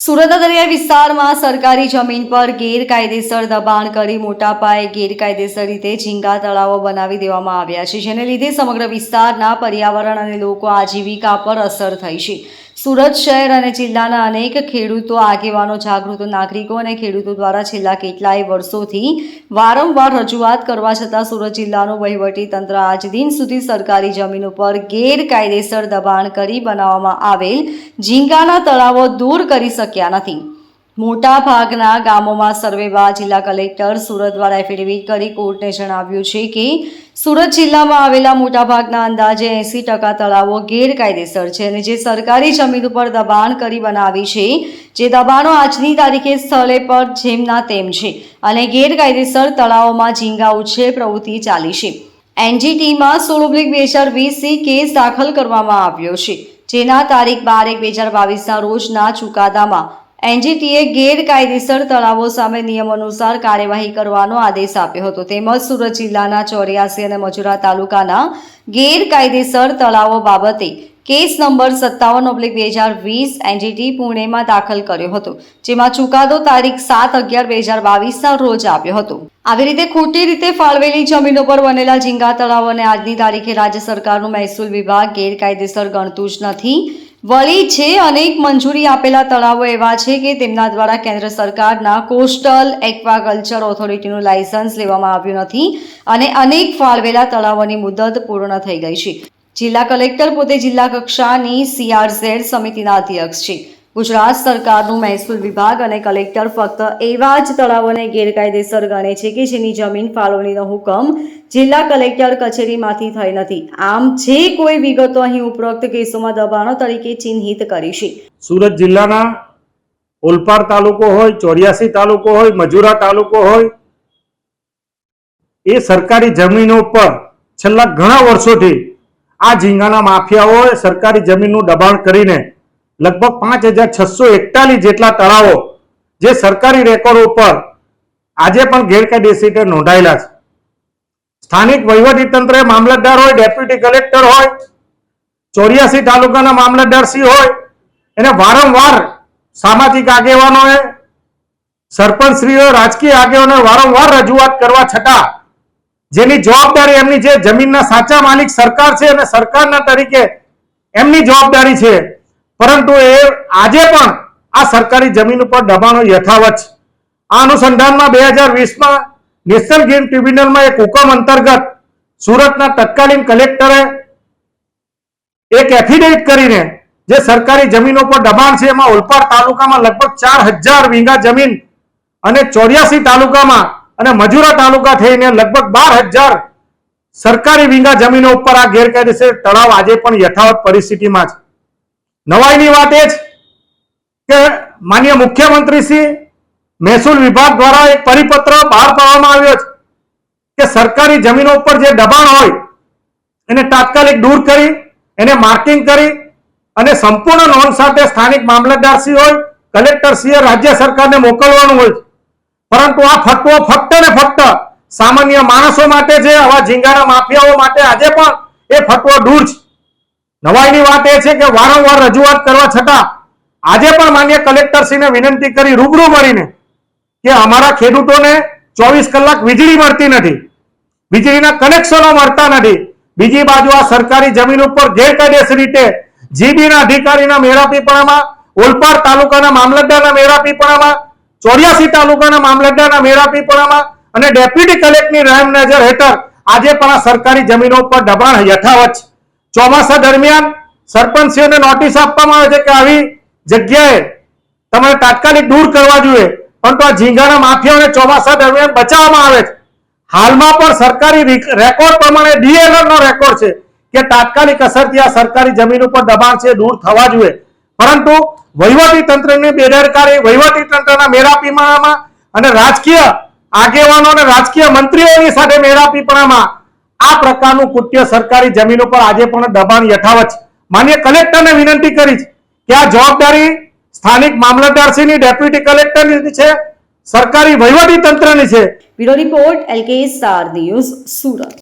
સુરત દરિયાઈ વિસ્તારમાં સરકારી જમીન પર ગેરકાયદેસર દબાણ કરી મોટા પાયે ગેરકાયદેસર રીતે ઝીંગા તળાવો બનાવી દેવામાં આવ્યા છે, જેને લીધે સમગ્ર વિસ્તારના પર્યાવરણ અને લોકો આજીવિકા પર અસર થઈ છે. સુરત શહેર અને જિલ્લાના અનેક ખેડૂતો, આગેવાનો, જાગૃત નાગરિકો અને ખેડૂતો દ્વારા છેલ્લા કેટલાય વર્ષોથી વારંવાર રજૂઆત કરવા છતાં સુરત જિલ્લાનું વહીવટી તંત્ર આજ દિન સુધી સરકારી જમીન ઉપર ગેરકાયદેસર દબાણ કરી બનાવવામાં આવેલ ઝીંગાના તળાવો દૂર કરી શક્યા નથી. મોટા ભાગના ગામોમાં સર્વેમાં જિલ્લા કલેક્ટર સુરત દ્વારા એફિડેવિટ કરી કોર્ટને જણાવ્યું છે કે સુરત જિલ્લામાં આવેલા મોટાભાગના અંદાજે એંસી ટકા તળાવો ગેરકાયદેસર છે અને જે સરકારી જમીન ઉપર દબાણ કરી બનાવી છે, જે દબાણો આજની તારીખે સ્થળે પર જેમના તેમ છે અને ગેરકાયદેસર તળાવોમાં ઝીંગા ઉછેર પ્રવૃત્તિ ચાલી છે. એનજીટીમાં સોળ ઓબ્લિક બે હજાર વીસથી કેસ દાખલ કરવામાં આવ્યો છે, જેના તારીખ બાર એક બે હજાર બાવીસના રોજના ચુકાદામાં એનજીટીએ ગેરકાયદેસર તળાવો સામે નિયમ અનુસાર કાર્યવાહી કરવાનો આદેશ આપ્યો હતો. તેમજ સુરત જિલ્લાના ચોર્યાસી અને મજુરા તાલુકાના ગેરકાયદેસર તળાવો બાબતે કેસ નંબર સત્તાવન ઓબ્લિક બે હજાર વીસ એનજીટી પુણેમાં દાખલ કર્યો હતો, જેમાં ચુકાદો તારીખ સાત અગિયાર બે હજાર બાવીસના રોજ આપ્યો હતો. આવી રીતે ખોટી રીતે ફાળવેલી જમીનો પર બનેલા ઝીંગા તળાવોને આજની તારીખે રાજ્ય સરકારનું મહેસૂલ વિભાગ ગેરકાયદેસર ગણતું જ નથી. વળી છે અનેક મંજૂરી આપેલા તળાવો એવા છે કે તેમના દ્વારા કેન્દ્ર સરકારના કોસ્ટલ એક્વાકલ્ચર ઓથોરિટીનું લાયસન્સ લેવામાં આવ્યું નથી અને અનેક ફાળવેલા તળાવોની મુદત પૂર્ણ થઈ ગઈ છે. જિલ્લા કલેક્ટર પોતે જિલ્લા કક્ષાની સીઆરઝેડ સમિતિના અધ્યક્ષ છે. ગુજરાત સરકારનું મહેસૂલ વિભાગ અને કલેક્ટર ફક્ત એવા જ તળાવોને ગેરકાયદેસર ગણે છે કે જેની જમીન ફાળવણીનો હુકમ જિલ્લા કલેક્ટર કચેરીમાંથી થઈ નથી. આમ જે કોઈ વિગતો અહીં ઉપરોક્ત કેસોમાં દબાણો તરીકે ચિહ્નિત કરી છે સુરત જિલ્લાના ઓલપાડ તાલુકો હોય, ચોર્યાસી તાલુકો હોય, મજુરા તાલુકો હોય, એ સરકારી જમીનો પર છેલ્લા ઘણા વર્ષોથી આ ઝીંગાના માફિયાઓએ સરકારી જમીનનું દબાણ કરીને લગભગ પાંચ હજાર છસો એકતાલીસ જેટલા તળાવો જે સરકારી રેકોર્ડ ઉપર આજે પણ ગેરકાયદેસી રીતે નોંધાયેલા છે. સ્થાનિક વહીવટી તંત્રે મામલતદાર હોય, ડેપ્યુટી કલેક્ટર હોય, ચોર્યાસી તાલુકાના મામલતદાર સિંહ હોય, એને વારંવાર સામાજિક આગેવાનોએ, સરપંચશ્રીઓ, રાજકીય આગેવાનો વારંવાર રજૂઆત કરવા છતાં જેની જવાબદારી એમની છે, જમીનના સાચા માલિક સરકાર છે અને સરકારના તરીકે એમની જવાબદારી છે. પરંતુ એ આજે પણ આ સરકારી જમીન ઉપર દબાણો યથાવત છે. આ અનુસંધાનમાં બે હજાર વીસમાં નેશનલ ગેમ ટ્રિબ્યુનલમાં એક હુકમ અંતર્ગત સુરતના તત્કાલીન કલેક્ટરે એક એફિડેવિટ કરીને જે સરકારી જમીનો પર દબાણ છે, એમાં ઓલપાડ તાલુકામાં લગભગ ચાર હજાર વીંગા જમીન અને ચોર્યાસી તાલુકામાં અને મજુરા તાલુકા થઈને લગભગ બાર હજાર સરકારી વીંગા જમીનો ઉપર આ ગેરકાયદેસર તળાવ આજે પણ યથાવત પરિસ્થિતિમાં છે. નવાઈની વાત એ જ કે માન્ય મુખ્યમંત્રી શ્રી મહેસૂલ વિભાગ દ્વારા એક પરિપત્ર બહાર પાડવામાં આવ્યો છે કે સરકારી જમીનો ઉપર જે દબાણ હોય, એને તાત્કાલિક દૂર કરી, એને માર્કિંગ કરી અને સંપૂર્ણ નોંધ સાથે સ્થાનિક મામલતદારશ્રી હોય કલેક્ટરશ્રીએ રાજ્ય સરકારને મોકલવાનું હોય છે. પરંતુ આ ફટવો ફક્ત ને ફક્ત સામાન્ય માણસો માટે છે, આવા ઝીંગાના માફિયાઓ માટે આજે પણ એ ફટવો દૂર છે નવાઈની વાત એ છે કે વારંવાર રજૂઆત કરવા છતાં આજે પણ માન્ય કલેક્ટરશ્રીને વિનંતી કરી રૂબરૂ મળીને કે અમારા ખેડૂતોને ચોવીસ કલાક વીજળી મળતી નથી, વીજળીના કનેક્શનો મળતા નથી. બીજી બાજુ આ સરકારી જમીન ઉપર ગેરકાયદેસર રીતે જીબીના અધિકારીના મેળાપીપણામાં ઓલપાડ તાલુકાના મામલતદારના મેળાપીપણામાં ચોર્યાસી તાલુકાના મામલતદારના મેળાપીપણામાં અને ડેપ્યુટી કલેક્ટરની રહેમ નજર હેઠળ આજે પણ આ સરકારી જમીનો ઉપર દબાણ યથાવત છે. ચોમાસા દરમિયાન સરપંચશ્રીઓને નોટિસ આપવામાં આવે છે કે આવી જગ્યાએ તમારે તાત્કાલિક દૂર કરવા જોઈએ. પરંતુ આ ઝીંગાના માફિયાઓને ચોમાસા દરમિયાન બચાવવામાં આવે છે. હાલમાં પણ સરકારી રેકોર્ડ પ્રમાણે ડીએલઆર નો રેકોર્ડ છે કે તાત્કાલિક અસરથી આ સરકારી જમીન ઉપર દબાણ છે દૂર થવા જોઈએ. પરંતુ વહીવટી તંત્રની બેદરકારી, વહીવટી તંત્રના મેળાપીપણામાં અને રાજકીય આગેવાનો અને રાજકીય મંત્રીઓની સાથે મેળાપીપણામાં આ પ્રકારનું કૃત્ય સરકારી જમીન ઉપર આજે પણ દબાણ યથાવત છે. માન્ય કલેક્ટરને વિનંતી કરી છે કે આ જવાબદારી સ્થાનિક મામલતદારશ્રીની, ડેપ્યુટી કલેક્ટરની છે, સરકારી વહીવટી તંત્રની છે. Bureau report LK star news, Surat.